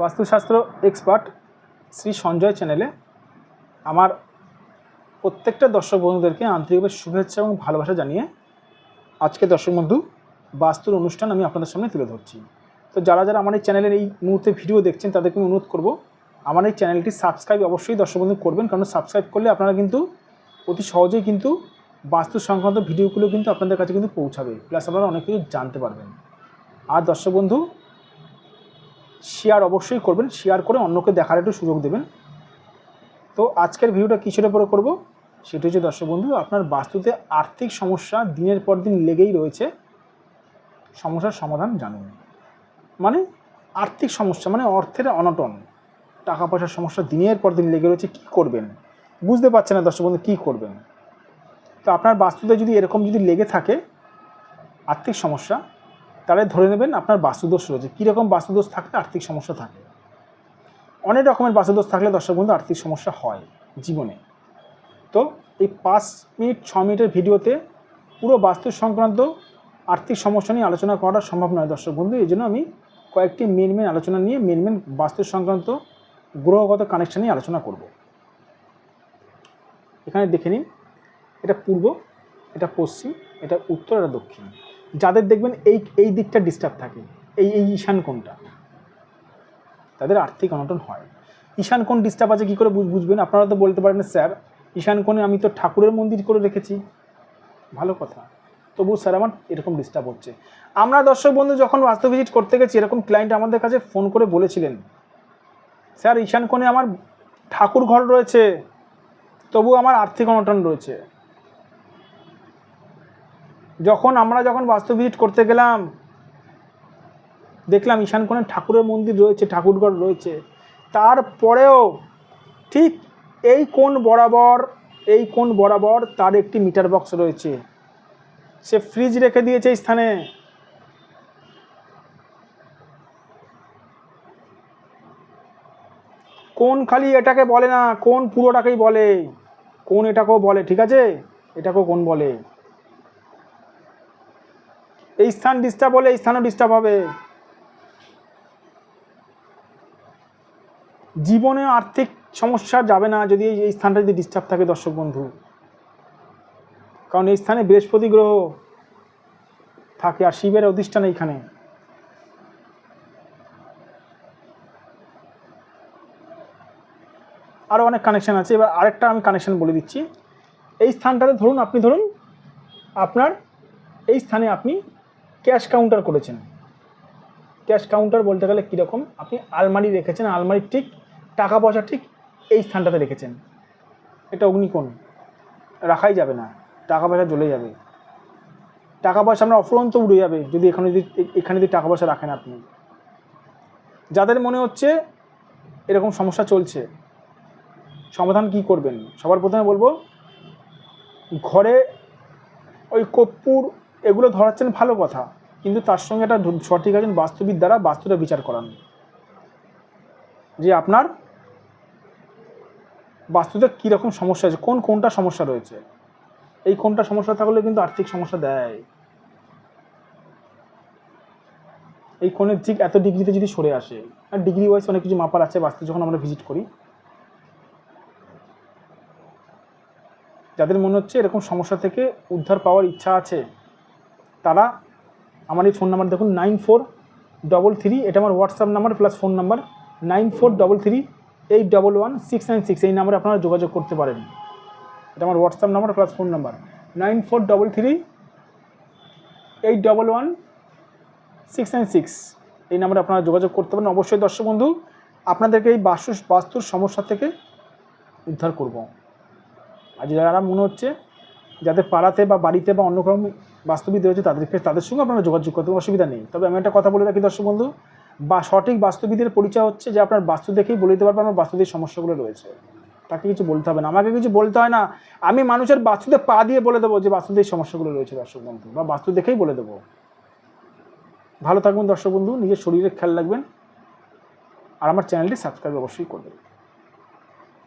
বাস্তুশাস্ত্র এক্সপার্ট শ্রী সঞ্জয় চ্যানেলে আমার প্রত্যেকটা দর্শক বন্ধুদেরকে আন্তরিকভাবে শুভেচ্ছা এবং ভালোবাসা জানিয়ে আজকে দর্শক বন্ধু বাস্তুর অনুষ্ঠান আমি আপনাদের সামনে তুলে ধরছি। তো যারা যারা আমার এই চ্যানেলের এই মুহূর্তে ভিডিও দেখছেন, তাদেরকে আমি অনুরোধ করব, আমার এই চ্যানেলটি সাবস্ক্রাইব অবশ্যই দর্শক বন্ধু করবেন, কারণ সাবস্ক্রাইব করলে আপনারা কিন্তু অতি সহজেই কিন্তু বাস্তু সংক্রান্ত ভিডিওগুলো কিন্তু আপনাদের কাছে কিন্তু পৌঁছাবে। প্লাস আপনারা অনেক কিছু জানতে পারবেন। আর দর্শক বন্ধু শেয়ার অবশ্যই করবেন শেয়ার করে অন্যকে দেখার একটু সুযোগ দেবেন। তো আজকের ভিডিওটা কিসের উপরে করব? সেটা হচ্ছে দর্শক বন্ধু, আপনার বাস্তুতে আর্থিক সমস্যা দিনের পর দিন লেগেই রয়েছে। সমস্যার সমাধান জানুন। মানে আর্থিক সমস্যা মানে অর্থের অনটন। টাকা পয়সার সমস্যা দিনের পর দিন লেগে রয়েছে, কী করবেন? বুঝতে পারছেন না দর্শক বন্ধু, কী করবেন? তো আপনার বাস্তুতে যদি এরকম যদি লেগে থাকে, আর্থিক সমস্যা তাহলে ধরে নেবেন আপনার বাস্তুদোষ রয়েছে। কীরকম বাস্তুদোষ থাকলে আর্থিক সমস্যা থাকে? অনেক রকমের বাস্তুদোষ থাকলে দর্শক বন্ধু, আর্থিক সমস্যা হয় জীবনে। তো এই পাঁচ মিনিট, ছ মিনিটের ভিডিওতে পুরো বাস্তু সংক্রান্ত আর্থিক সমস্যা নিয়ে আলোচনা করা সম্ভব নয় দর্শক বন্ধু। এই জন্য আমি কয়েকটি মেন মেন আলোচনা নিয়ে মেন মেন বাস্তু সংক্রান্ত গ্রহগত কানেকশন নিয়ে আলোচনা করব। এখানে দেখে নিন, এটা পূর্ব, এটা পশ্চিম, এটা উত্তর, এটা দক্ষিণ। যাদের দেখবেন এই এই দিকটা ডিস্টার্ব থাকে, এই এই ঈশান কোণটা। তাদের আর্থিক অনটন হয়। ঈশান কোণ ডিস্টার্ব আছে কী করে বুঝ- বুঝবেন? আপনারা তো বলতে পারেন, স্যার, ঈশান কোণে আমি তো ঠাকুরের মন্দির করে রেখেছি। ভালো কথা। তবু স্যার, আমার এরকম ডিস্টার্ব হচ্ছে। আমরা দর্শক বন্ধু যখন বাস্তু ভিজিট করতে গেছি, এরকম ক্লায়েন্ট আমাদের কাছে ফোন করে বলেছিলেন, স্যার, ঈশান কোণে আমার ঠাকুর ঘর রয়েছে তবু আমার আর্থিক অনটন রয়েছে। যখন আমরা যখন বাস্তু ভিজিট করতে গেলাম, দেখলাম ঈশান কোণে ঠাকুরের মন্দির রয়েছে ঠাকুরঘর রয়েছে। তারপরেও ঠিক এই কোণ বরাবর, এই কোণ বরাবর তার একটি মিটার বক্স রয়েছে। সে ফ্রিজ রেখে দিয়েছে স্থানে। কোন খালি এটাকে বলে না কোন পুরোটাকেই বলে। কোন এটাকেও বলে, ঠিক আছে? এটাকেও কোন বলে। এই স্থান ডিস্টার্ব হলে এই স্থানও ডিস্টার্ব হবে। জীবনে আর্থিক সমস্যা যাবে না যদি এই- স্থানটা যদি ডিস্টার্ব থাকে দর্শক বন্ধু। কারণ এই স্থানে বৃহস্পতি গ্রহ থাকে আর শিবের অধিষ্ঠান এইখানে। আরও অনেক কানেকশান আছে, এবার আরেকটা আমি কানেকশান বলে দিচ্ছি। এই স্থানটাতে ধরুন, আপনি ধরুন, আপনার এই স্থানে আপনি ক্যাশ কাউন্টার করেছেন। ক্যাশ কাউন্টার বলতে গেলে কীরকম? আপনি আলমারি রেখেছেন, আলমারির ঠিক টাকা পয়সা ঠিক এই স্থানটাতে রেখেছেন। এটা অগ্নিকোণ। রাখাই যাবে না, টাকা পয়সা জ্বলে যাবে। টাকা পয়সা আমরা অফুরন্ত উড়ে যাবে যদি এখানে যদি এখানে যদি টাকা পয়সা রাখেন আপনি। যাদের মনে হচ্ছে এরকম সমস্যা চলছে, সমাধান কি করবেন? সবার প্রথমে বলব, ঘরে ওই কর্পূর এগুলো ধরাচ্ছেন ভালো কথা, কিন্তু তার সঙ্গে একটা সঠিক একজন বাস্তুবিদ দ্বারা বাস্তুটা বিচার করান। যে আপনার বাস্তুতে কীরকম সমস্যা আছে, কোন কোনটা সমস্যা রয়েছে? এই কোনটা সমস্যা থাকলে কিন্তু আর্থিক সমস্যা দেয়। এই কোণের ঠিক এত ডিগ্রিতে যদি সরে আসে, আর ডিগ্রি ওয়াইজ অনেক কিছু মাপার আছে বাস্তু যখন আমরা ভিজিট করি। যাদের মনে হচ্ছে এরকম সমস্যা থেকে উদ্ধার পাওয়ার ইচ্ছা আছে তারা আমার এই ফোন নাম্বার দেখুন নাইন ফোর ডবল থ্রি এটা আমার WhatsApp number plus phone number nine four double three eight double one six nine six এই নাম্বারে আপনারা যোগাযোগ করতে পারেন। এটা আমার WhatsApp number plus phone number nine four double three eight double one six nine six এই নাম্বারে আপনারা যোগাযোগ করতে পারেন। অবশ্যই দর্শক বন্ধু, আপনাদেরকে এই বাস্তু বাস্তুর সমস্যা থেকে উদ্ধার করব। আর যারা মনে হচ্ছে যাদের পাড়াতে বা বাড়িতে বা অন্য কোনো বাস্তুবিদ রয়েছে তাদেরকে তাদের সঙ্গে আপনারা যোগাযোগ করতে অসুবিধা নেই। তবে আমি একটা কথা বলে রাখি দর্শক বন্ধু, বা সঠিক বাস্তুবিদের পরিচয় হচ্ছে যে আপনার বাস্তু দেখেই বলে দিতে পারবেন আমার বাস্তুদের সমস্যাগুলো রয়েছে। তাকে কিছু বলতে হবে না। আমাকে কিছু বলতে হয় না। আমি মানুষের বাস্তুতে পা দিয়ে বলে দেবো যে বাস্তুদের সমস্যাগুলো রয়েছে দর্শক বন্ধু, বা বাস্তু দেখেই বলে দেবো। ভালো থাকবেন দর্শক বন্ধু, নিজের শরীরের খেয়াল রাখবেন। আর আমার চ্যানেলটি সাবস্ক্রাইব অবশ্যই করবেন।